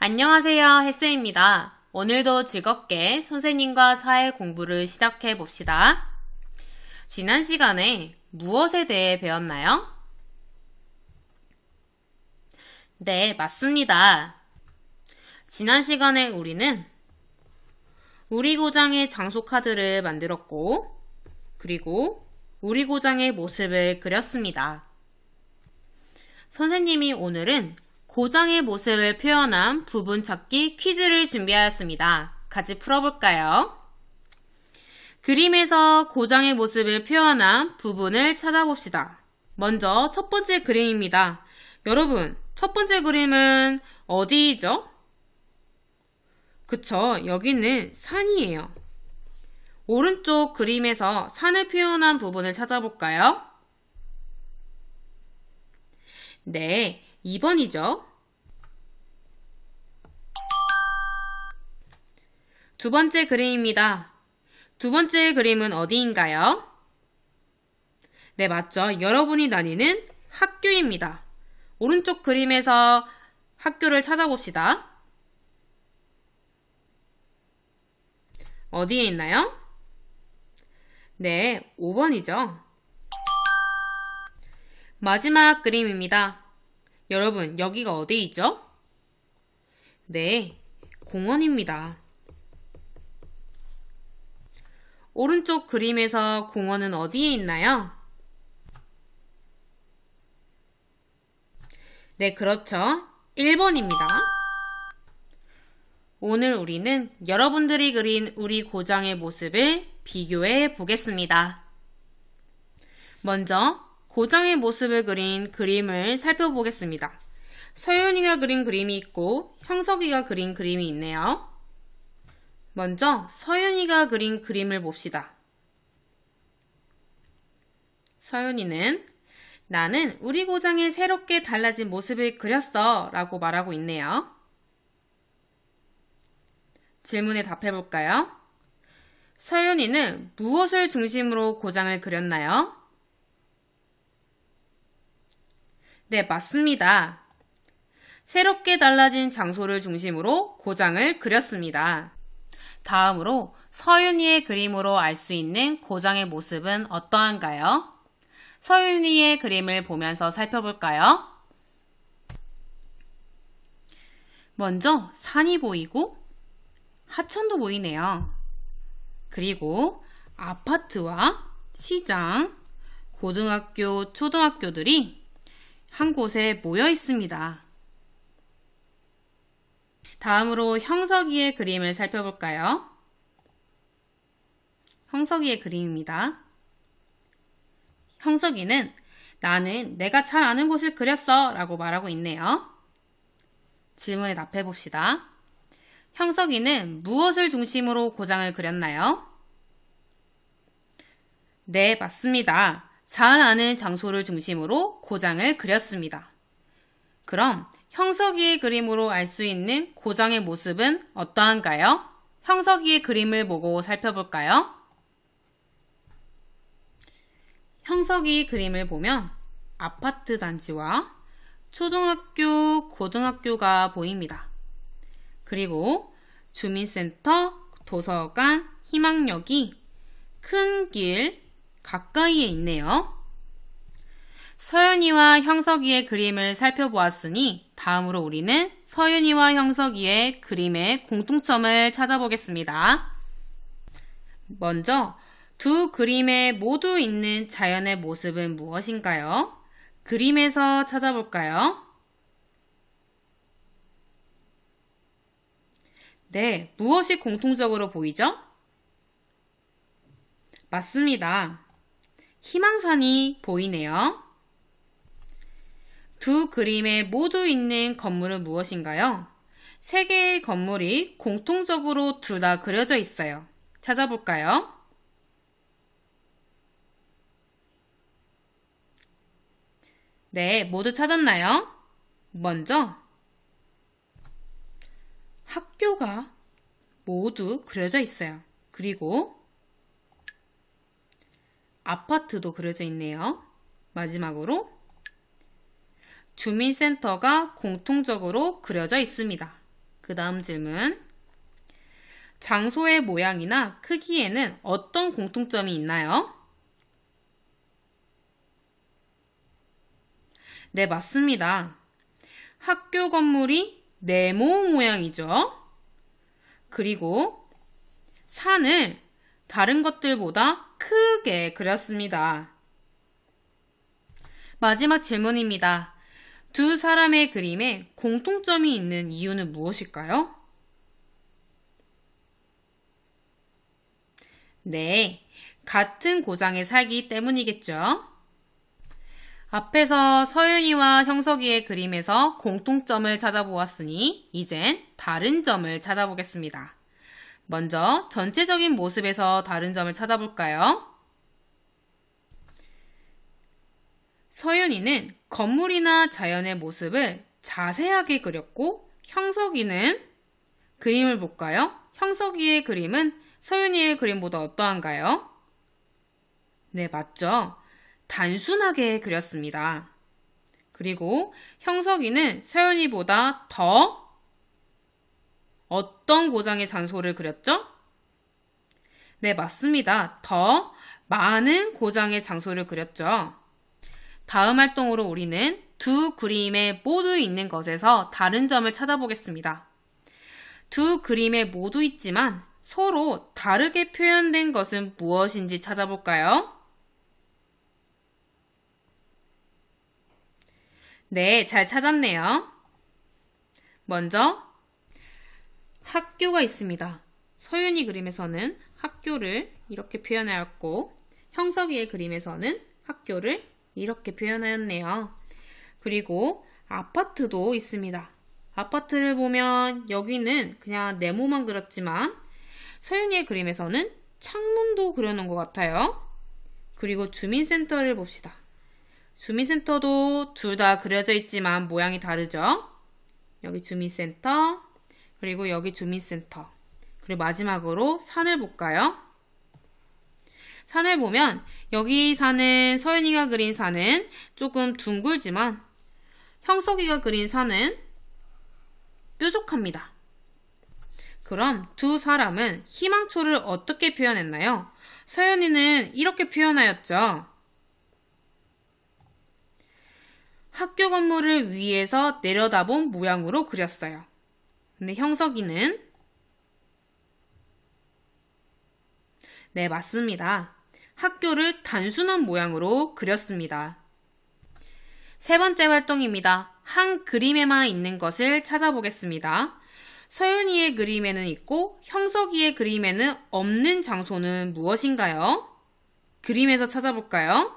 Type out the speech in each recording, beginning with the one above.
안녕하세요. 햇쌤입니다. 오늘도 즐겁게 선생님과 사회 공부를 시작해 봅시다. 지난 시간에 무엇에 대해 배웠나요? 네, 맞습니다. 지난 시간에 우리는 우리 고장의 장소 카드를 만들었고, 그리고 우리 고장의 모습을 그렸습니다. 선생님이 오늘은 고장의 모습을 표현한 부분 찾기 퀴즈를 준비하였습니다. 같이 풀어볼까요? 그림에서 고장의 모습을 표현한 부분을 찾아봅시다. 먼저 첫 번째 그림입니다. 여러분, 첫 번째 그림은 어디죠? 그쵸, 여기는 산이에요. 오른쪽 그림에서 산을 표현한 부분을 찾아볼까요? 네, 2번이죠. 두 번째 그림입니다. 두 번째 그림은 어디인가요? 네, 맞죠. 여러분이 다니는 학교입니다. 오른쪽 그림에서 학교를 찾아봅시다. 어디에 있나요? 네, 5번이죠. 마지막 그림입니다. 여러분, 여기가 어디이죠? 네, 공원입니다. 오른쪽 그림에서 공원은 어디에 있나요? 네, 그렇죠. 1번입니다. 오늘 우리는 여러분들이 그린 우리 고장의 모습을 비교해 보겠습니다. 먼저 고장의 모습을 그린 그림을 살펴보겠습니다. 서윤이가 그린 그림이 있고 형석이가 그린 그림이 있네요. 먼저 서윤이가 그린 그림을 봅시다. 서윤이는 나는 우리 고장의 새롭게 달라진 모습을 그렸어 라고 말하고 있네요. 질문에 답해볼까요? 서윤이는 무엇을 중심으로 고장을 그렸나요? 네, 맞습니다. 새롭게 달라진 장소를 중심으로 고장을 그렸습니다. 다음으로 서윤이의 그림으로 알 수 있는 고장의 모습은 어떠한가요? 서윤이의 그림을 보면서 살펴볼까요? 먼저 산이 보이고 하천도 보이네요. 그리고 아파트와 시장, 고등학교, 초등학교들이 한 곳에 모여 있습니다. 다음으로 형석이의 그림을 살펴볼까요? 형석이의 그림입니다. 형석이는 나는 내가 잘 아는 곳을 그렸어 라고 말하고 있네요. 질문에 답해 봅시다. 형석이는 무엇을 중심으로 고장을 그렸나요? 네, 맞습니다. 잘 아는 장소를 중심으로 고장을 그렸습니다. 그럼 형석이의 그림으로 알 수 있는 고장의 모습은 어떠한가요? 형석이의 그림을 보고 살펴볼까요? 형석이 그림을 보면 아파트 단지와 초등학교, 고등학교가 보입니다. 그리고 주민센터, 도서관, 희망역이 큰 길 가까이에 있네요. 서윤이와 형석이의 그림을 살펴보았으니 다음으로 우리는 서윤이와 형석이의 그림의 공통점을 찾아보겠습니다. 먼저 두 그림에 모두 있는 자연의 모습은 무엇인가요? 그림에서 찾아볼까요? 네, 무엇이 공통적으로 보이죠? 맞습니다. 희망산이 보이네요. 두 그림에 모두 있는 건물은 무엇인가요? 세 개의 건물이 공통적으로 둘 다 그려져 있어요. 찾아볼까요? 네, 모두 찾았나요? 먼저 학교가 모두 그려져 있어요. 그리고 아파트도 그려져 있네요. 마지막으로 주민센터가 공통적으로 그려져 있습니다. 그 다음 질문. 장소의 모양이나 크기에는 어떤 공통점이 있나요? 네, 맞습니다. 학교 건물이 네모 모양이죠. 그리고 산을 다른 것들보다 크게 그렸습니다. 마지막 질문입니다. 두 사람의 그림에 공통점이 있는 이유는 무엇일까요? 네, 같은 고장에 살기 때문이겠죠. 앞에서 서윤이와 형석이의 그림에서 공통점을 찾아보았으니 이젠 다른 점을 찾아보겠습니다. 먼저 전체적인 모습에서 다른 점을 찾아볼까요? 서윤이는 건물이나 자연의 모습을 자세하게 그렸고 형석이는 그림을 볼까요? 형석이의 그림은 서윤이의 그림보다 어떠한가요? 네, 맞죠? 단순하게 그렸습니다. 그리고 형석이는 서윤이보다 더 어떤 고장의 장소를 그렸죠? 네, 맞습니다. 더 많은 고장의 장소를 그렸죠. 다음 활동으로 우리는 두 그림에 모두 있는 것에서 다른 점을 찾아보겠습니다. 두 그림에 모두 있지만 서로 다르게 표현된 것은 무엇인지 찾아볼까요? 네, 잘 찾았네요. 먼저 학교가 있습니다. 서윤이 그림에서는 학교를 이렇게 표현하였고 형석이의 그림에서는 학교를 이렇게 표현하였네요. 그리고 아파트도 있습니다. 아파트를 보면 여기는 그냥 네모만 그렸지만 서윤이의 그림에서는 창문도 그려놓은 것 같아요. 그리고 주민센터를 봅시다. 주민센터도 둘 다 그려져 있지만 모양이 다르죠? 여기 주민센터, 그리고 여기 주민센터. 그리고 마지막으로 산을 볼까요? 산을 보면 여기 산은 서윤이가 그린 산은 조금 둥글지만 형석이가 그린 산은 뾰족합니다. 그럼 두 사람은 희망초를 어떻게 표현했나요? 서연이는 이렇게 표현하였죠. 학교 건물을 위에서 내려다본 모양으로 그렸어요. 근데 형석이는 네, 맞습니다. 학교를 단순한 모양으로 그렸습니다. 세 번째 활동입니다. 한 그림에만 있는 것을 찾아보겠습니다. 서윤이의 그림에는 있고 형석이의 그림에는 없는 장소는 무엇인가요? 그림에서 찾아볼까요?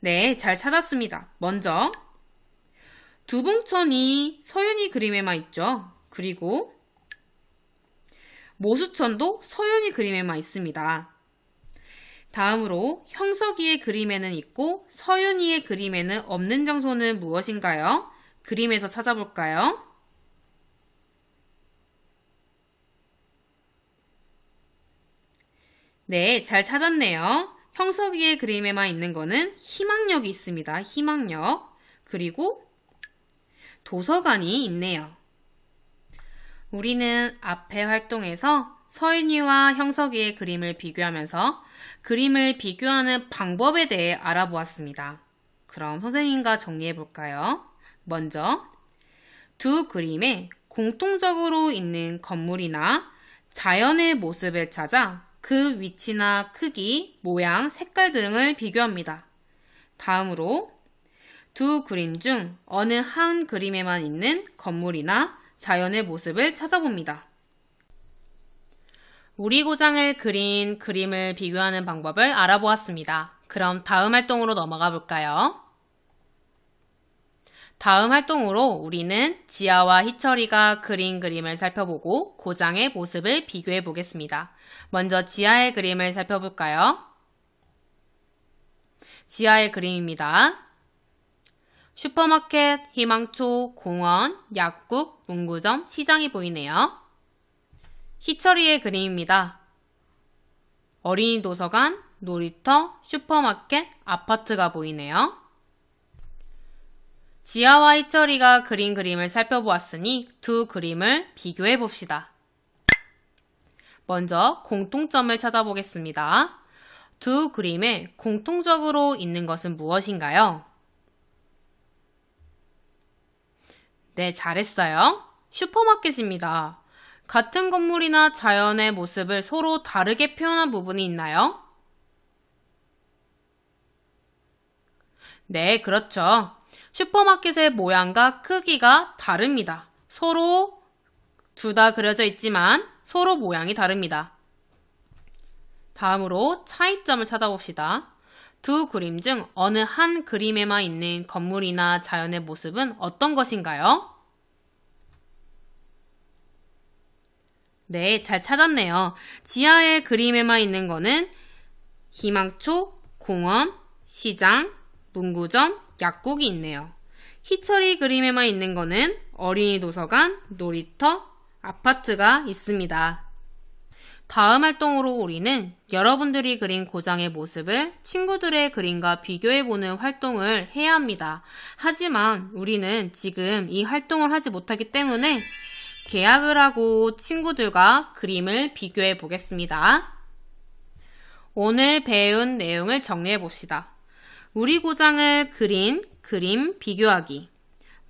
네, 잘 찾았습니다. 먼저 두봉천이 서윤이 그림에만 있죠. 그리고 모수천도 서윤이 그림에만 있습니다. 다음으로 형석이의 그림에는 있고 서윤이의 그림에는 없는 장소는 무엇인가요? 그림에서 찾아볼까요? 네, 잘 찾았네요. 형석이의 그림에만 있는 거는 희망역이 있습니다. 희망역. 그리고 도서관이 있네요. 우리는 앞의 활동에서 서인이와 형석이의 그림을 비교하면서 그림을 비교하는 방법에 대해 알아보았습니다. 그럼 선생님과 정리해 볼까요? 먼저 두 그림에 공통적으로 있는 건물이나 자연의 모습을 찾아 그 위치나 크기, 모양, 색깔 등을 비교합니다. 다음으로 두 그림 중 어느 한 그림에만 있는 건물이나 자연의 모습을 찾아봅니다. 우리 고장을 그린 그림을 비교하는 방법을 알아보았습니다. 그럼 다음 활동으로 넘어가 볼까요? 다음 활동으로 우리는 지아와 희철이가 그린 그림을 살펴보고 고장의 모습을 비교해 보겠습니다. 먼저 지아의 그림을 살펴볼까요? 지아의 그림입니다. 슈퍼마켓, 희망초, 공원, 약국, 문구점, 시장이 보이네요. 희철이의 그림입니다. 어린이 도서관, 놀이터, 슈퍼마켓, 아파트가 보이네요. 지아와 희철이가 그린 그림을 살펴보았으니 두 그림을 비교해 봅시다. 먼저 공통점을 찾아보겠습니다. 두 그림에 공통적으로 있는 것은 무엇인가요? 네, 잘했어요. 슈퍼마켓입니다. 같은 건물이나 자연의 모습을 서로 다르게 표현한 부분이 있나요? 네, 그렇죠. 슈퍼마켓의 모양과 크기가 다릅니다. 서로 둘 다 그려져 있지만 서로 모양이 다릅니다. 다음으로 차이점을 찾아봅시다. 두 그림 중 어느 한 그림에만 있는 건물이나 자연의 모습은 어떤 것인가요? 네, 잘 찾았네요. 지하의 그림에만 있는 거는 희망초, 공원, 시장, 문구점, 약국이 있네요. 희철이 그림에만 있는 거는 어린이 도서관, 놀이터, 아파트가 있습니다. 다음 활동으로 우리는 여러분들이 그린 고장의 모습을 친구들의 그림과 비교해보는 활동을 해야 합니다. 하지만 우리는 지금 이 활동을 하지 못하기 때문에 계약을 하고 친구들과 그림을 비교해 보겠습니다. 오늘 배운 내용을 정리해 봅시다. 우리 고장을 그린 그림 비교하기.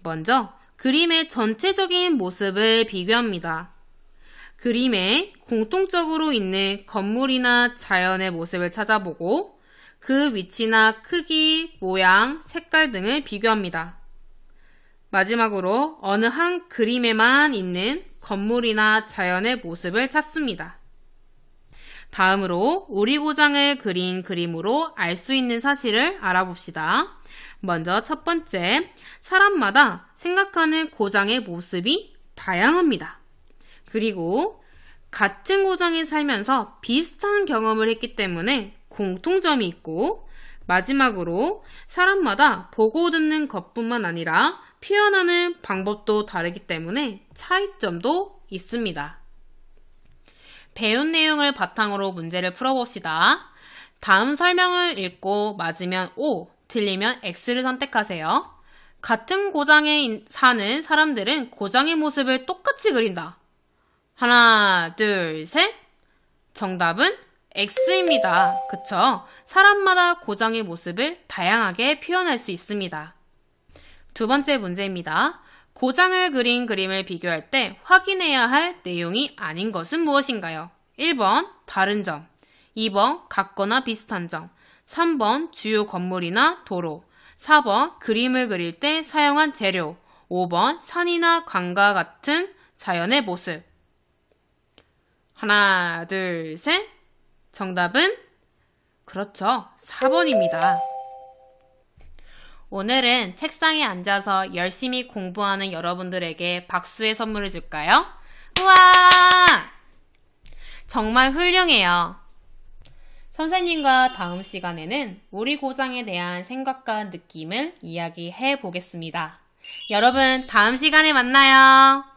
먼저 그림의 전체적인 모습을 비교합니다. 그림에 공통적으로 있는 건물이나 자연의 모습을 찾아보고 그 위치나 크기, 모양, 색깔 등을 비교합니다. 마지막으로 어느 한 그림에만 있는 건물이나 자연의 모습을 찾습니다. 다음으로 우리 고장을 그린 그림으로 알 수 있는 사실을 알아봅시다. 먼저 첫 번째, 사람마다 생각하는 고장의 모습이 다양합니다. 그리고 같은 고장에 살면서 비슷한 경험을 했기 때문에 공통점이 있고, 마지막으로 사람마다 보고 듣는 것뿐만 아니라 표현하는 방법도 다르기 때문에 차이점도 있습니다. 배운 내용을 바탕으로 문제를 풀어봅시다. 다음 설명을 읽고 맞으면 O, 틀리면 X를 선택하세요. 같은 고장에 사는 사람들은 고장의 모습을 똑같이 그린다. 하나, 둘, 셋. 정답은 X입니다. 그쵸? 사람마다 고장의 모습을 다양하게 표현할 수 있습니다. 두 번째 문제입니다. 고장을 그린 그림을 비교할 때 확인해야 할 내용이 아닌 것은 무엇인가요? 1번 다른 점, 2번 같거나 비슷한 점, 3번 주요 건물이나 도로, 4번 그림을 그릴 때 사용한 재료, 5번 산이나 강과 같은 자연의 모습. 하나, 둘, 셋. 정답은 그렇죠. 4번입니다. 오늘은 책상에 앉아서 열심히 공부하는 여러분들에게 박수의 선물을 줄까요? 우와! 정말 훌륭해요. 선생님과 다음 시간에는 우리 고장에 대한 생각과 느낌을 이야기해 보겠습니다. 여러분, 다음 시간에 만나요.